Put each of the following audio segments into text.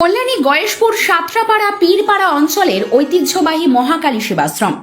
কল্যাণী, গয়েশপুর, সাতরাপাড়া, পীরপাড়া অঞ্চলের ঐতিহ্যবাহী মহাকালী সেবাশ্রম।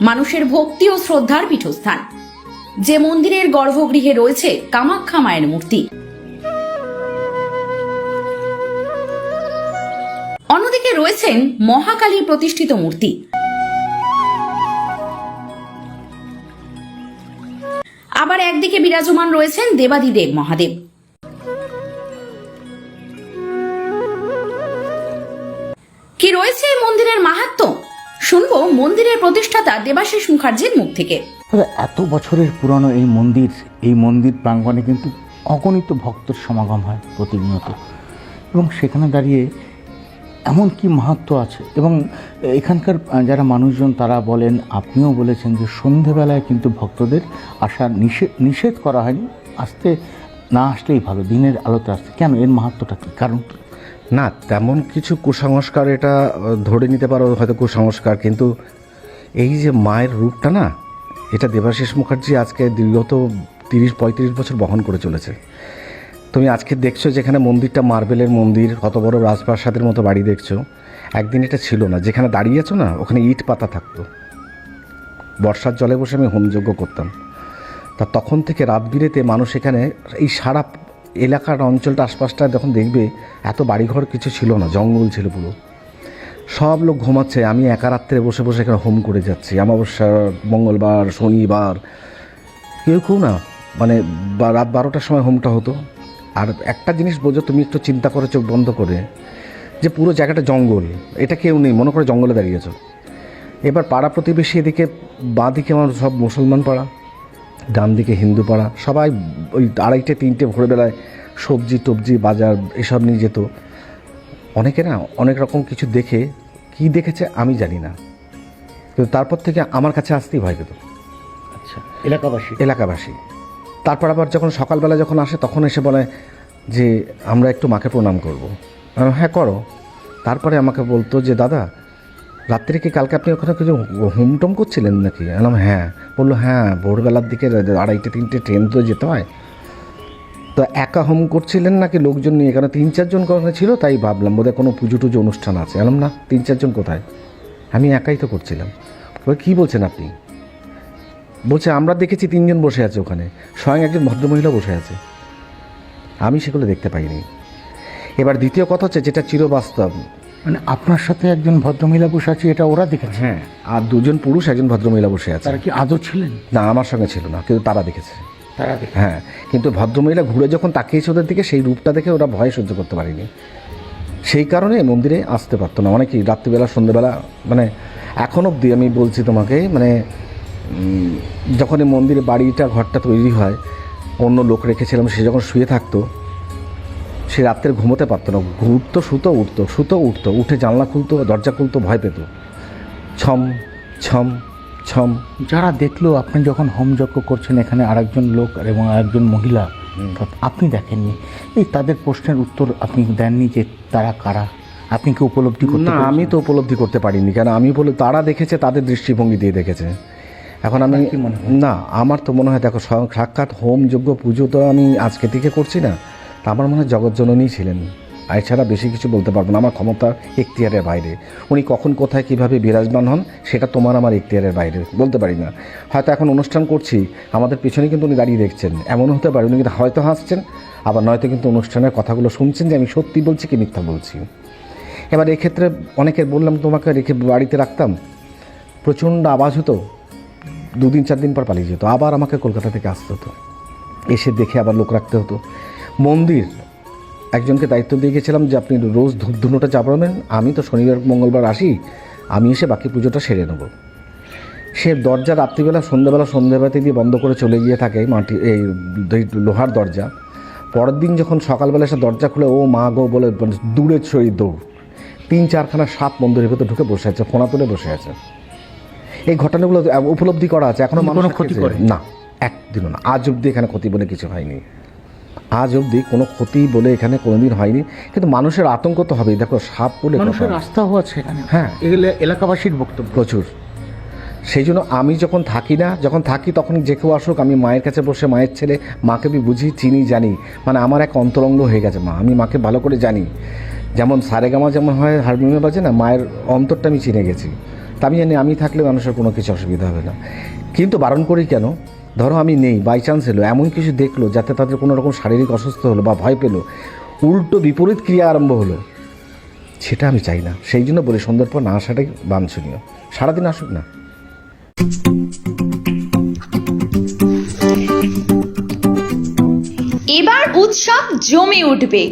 মানুষের ভক্তি ও শ্রদ্ধার পীঠস্থান। যে মন্দিরের গর্ভগৃহে রয়েছে কামাখ্যা মায়ের মূর্তি। অন্যদিকে রয়েছেন মহাকালী প্রতিষ্ঠিত মূর্তি। আবার একদিকে বিরাজমান রয়েছেন দেবাদিদেব মহাদেব। মন্দিরের প্রতিষ্ঠাতা দেবাশিস মুখার্জির মুখ থেকে। এত বছরের পুরনো এই মন্দির এই মন্দির প্রাঙ্গণে কিন্তু অগণিত ভক্তের সমাগম হয় প্রতিনিয়ত। এবং সেখানে দাঁড়িয়ে এমন কি মাহাত্ম আছে? এবং এখানকার যারা মানুষজন, তারা বলেন, আপনিও বলেছেন যে সন্ধেবেলায় কিন্তু ভক্তদের আসা নিষেধ নিষেধ করা হয়নি। আসতে না আসলেই ভালো, দিনের আলোতে আসতে। কেন? এর মাহাত্মটা কী? কারণ কি? না, তেমন কিছু কুসংস্কার এটা ধরে নিতে পারো হয়তো কুসংস্কার, কিন্তু এই যে মায়ের রূপটা না, এটা দেবাশিস মুখার্জি আজকে দীর্ঘত তিরিশ, পঁয়ত্রিশ বছর বহন করে চলেছে। তুমি আজকে দেখছ যেখানে মন্দিরটা মার্বেলের মন্দির, কত বড় রাজপ্রাসাদের মতো বাড়ি দেখছ। একদিন এটা ছিল না, যেখানে দাঁড়িয়ে আছো না, ওখানে ইট পাতা থাকতো। বর্ষার জলে বসে আমি হোমযজ্ঞ করতাম। তা তখন থেকে রাত বিরেতে মানুষ এখানে এই সারা এলাকার অঞ্চলটা আশপাশটা যখন দেখবে, এত বাড়িঘর কিছু ছিল না, জঙ্গল ছিল পুরো। সব লোক ঘুমাচ্ছে, আমি একা রাত্রে বসে বসে এখানে হোম করে যাচ্ছি। অমাবস্যা, মঙ্গলবার, শনিবার, কেউ কেউ না। মানে রাত বারোটার সময় হোমটা হতো। আর একটা জিনিস বোঝো, তুমি একটু চিন্তা করে, চোখ বন্ধ করে, যে পুরো জায়গাটা জঙ্গল। এটা কেউ নেই, মনে করে জঙ্গলে দাঁড়িয়েছো এবার পাড়া প্রতিবেশী এদিকে বাঁ দিকে আমার সব মুসলমান পাড়া। ডান দিকে হিন্দু পাড়া সবাই ওই আড়াইটে তিনটে ভোরবেলায় সবজি টবজি বাজার এসব নিয়ে যেত। অনেকে না অনেক রকম কিছু দেখে কি দেখেছে আমি জানি না। কিন্তু তারপর থেকে আমার কাছে আসতেই ভয় পেত। আচ্ছা এলাকাবাসী? এলাকাবাসী। তারপর আবার যখন সকালবেলা যখন আসে তখন এসে বলে যে আমরা একটু মাকে প্রণাম করব। হ্যাঁ করো। তারপরে আমাকে বলতো যে দাদা রাত্রে কি কালকে আপনি ওখানে কিছু হুমটম করছিলেন নাকি? বললাম হ্যাঁ। বলল হ্যাঁ ভোরবেলার দিকে আড়াইটে, তিনটে ট্রেন তো যেতে হয়। তো একা হোম করছিলেন নাকি লোকজন নিয়ে? এখানে তিন চারজন ওখানে ছিল, তাই ভাবলাম, বোধহয় কোনো পুজো টুজো অনুষ্ঠান আছে। এলাম না, তিন চারজন কোথায়? আমি একাই তো করছিলাম। কী বলছেন আপনি? বলছে, আমরা দেখেছি তিনজন বসে আছে ওখানে। স্বয়ং একজন ভদ্রমহিলা বসে আছে। আমি সেগুলো দেখতে পাইনি। এবার দ্বিতীয় কথা হচ্ছে, যেটা চিরবাস্তব মানে আপনার সাথে একজন ভদ্রমহিলা বসে আছে এটা ওরা দেখেছে? হ্যাঁ আর দুজন পুরুষ একজন ভদ্রমহিলা বসে আছে। তারা কি আদৌ ছিলেন? না আমার সঙ্গে ছিল না কিন্তু তারা দেখেছে। তারা দেখে হ্যাঁ কিন্তু ভদ্রমহিলা ঘুরে যখন তাকিয়েছে ওদের দিকে সেই রূপটা দেখে ওরা ভয় সহ্য করতে পারেনি। সেই কারণে মন্দিরে আসতে পারতো না। অনেকেই রাত্রিবেলা সন্ধ্যেবেলা মানে এখন অবধি আমি বলছি তোমাকে মানে যখন এই মন্দিরে বাড়িটা ঘরটা তৈরি হয় অন্য লোক রেখেছিলাম সে যখন শুয়ে থাকতো সে রাত্রে ঘুমোতে পারতো না। ঘুরতো সুতো উঠতো সুতো উঠতো উঠে জানলা খুলতো দরজা খুলতো ভয় পেত। ছম ছম ছম। যারা দেখল আপনি যখন হোমযজ্ঞ করছেন এখানে আরেকজন লোক এবং আরেকজন মহিলা আপনি দেখেননি এই তাদের প্রশ্নের উত্তর আপনি দেননি যে তারা কারা? আপনি কি উপলব্ধি করতে না আমি তো উপলব্ধি করতে পারিনি কেন আমি বলে তারা দেখেছে তাদের দৃষ্টিভঙ্গি দিয়ে দেখেছে। এখন আমি না আমার তো মনে হয় দেখো সাক্ষাৎ হোম যজ্ঞ পুজো তো আমি আজকে থেকে করছি না। আমার মনে হয় জগৎজননী ছিলেন। আর এছাড়া বেশি কিছু বলতে পারব না, আমার ক্ষমতা এখতিয়ারের বাইরে। উনি কখন, কোথায়, কীভাবে বিরাজমান হন, সেটা তোমার আমার এখতিয়ারের বাইরে, বলতে পারি না। হয়তো এখন অনুষ্ঠান করছি, আমাদের পিছনে কিন্তু উনি দাঁড়িয়ে দেখছেন। এমনও হতে পারে উনি কিন্তু হয়তো হাসছেন, আবার নয়তো কিন্তু অনুষ্ঠানের কথাগুলো শুনছেন যে আমি সত্যি বলছি কি মিথ্যা বলছি। এবার এক্ষেত্রে অনেকে বললাম, তোমাকে রেখে বাড়িতে রাখতাম। প্রচণ্ড আওয়াজ হতো, দুদিন চার দিন পর পালিয়ে যেত, আবার আমাকে কলকাতা থেকে আসতে হতো। এসে দেখে আবার লোক রাখতে হতো। মন্দির। একজনকে দায়িত্ব দিয়ে গেছিলাম যে আপনি রোজ ধূপ ধুনোটা চাপাবেন আমি তো শনিবার মঙ্গলবার আসি। আমি এসে বাকি পুজোটা সেরে নেব। সে দরজা রাত্রিবেলা সন্ধ্যাবেলা সন্ধ্যাবেলাতে দিয়ে বন্ধ করে চলে গিয়ে থাকে মাটি এই লোহার দরজা। পরের দিন যখন সকালবেলা এসে দরজা খুলে ও মা গো বলে মানে দূরে ছড়ি দৌড়। তিন চারখানা সাপ মন্দিরের ভেতর ঢুকে বসে আছে ফোনা তুলে বসে আছে। এই ঘটনাগুলো উপলব্ধি করা আছে। এখনও কোনো মানুষ ক্ষতি করে? না একদিনও না। আজ অবধি এখানে ক্ষতি বলে কিছু হয়নি। আজ অবধি কোনো ক্ষতি বলে এখানে কোনোদিন হয়নি। কিন্তু মানুষের আতঙ্ক তো হবেই। দেখো সাপ বলে মানুষের। আস্থাও আছে এখানে। হ্যাঁ। এগুলো এলাকাবাসীর বক্তব্য। প্রচুর। সেই জন্য আমি যখন থাকি না যখন থাকি তখন যে কেউ আসুক আমি মায়ের কাছে বসে মায়ের ছেলে মাকে আমি বুঝি চিনি জানি। মানে আমার এক অন্তরঙ্গ হয়ে গেছে মা। আমি মাকে ভালো করে জানি। যেমন সারেগামা যেমন হয় হারমোনিয়ামে বাজে না মায়ের অন্তরটা আমি চিনে গেছি। তা আমি জানি আমি থাকলে মানুষের কোনো কিছু অসুবিধা হবে না। কিন্তু বারণ করি কেন? ধরো আমি নেই বাই চান্স এলো, এমন কিছু দেখল যাতে তাদের কোনো রকম শারীরিক অসুস্থ হলো বা ভয় পেল, উল্টো বিপরীত ক্রিয়া আরম্ভ হলো। সেটা আমি চাই না, সেই জন্য বলি সন্ধ্যার পর না আসাটাই বাঞ্ছনীয়। সারাদিন আসুক না। এবার উৎসব জমে উঠবে।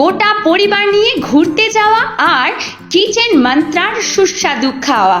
গোটা পরিবার নিয়ে ঘুরতে যাওয়া আর কিচেন মন্ত্রার সুস্বাদু খাওয়া।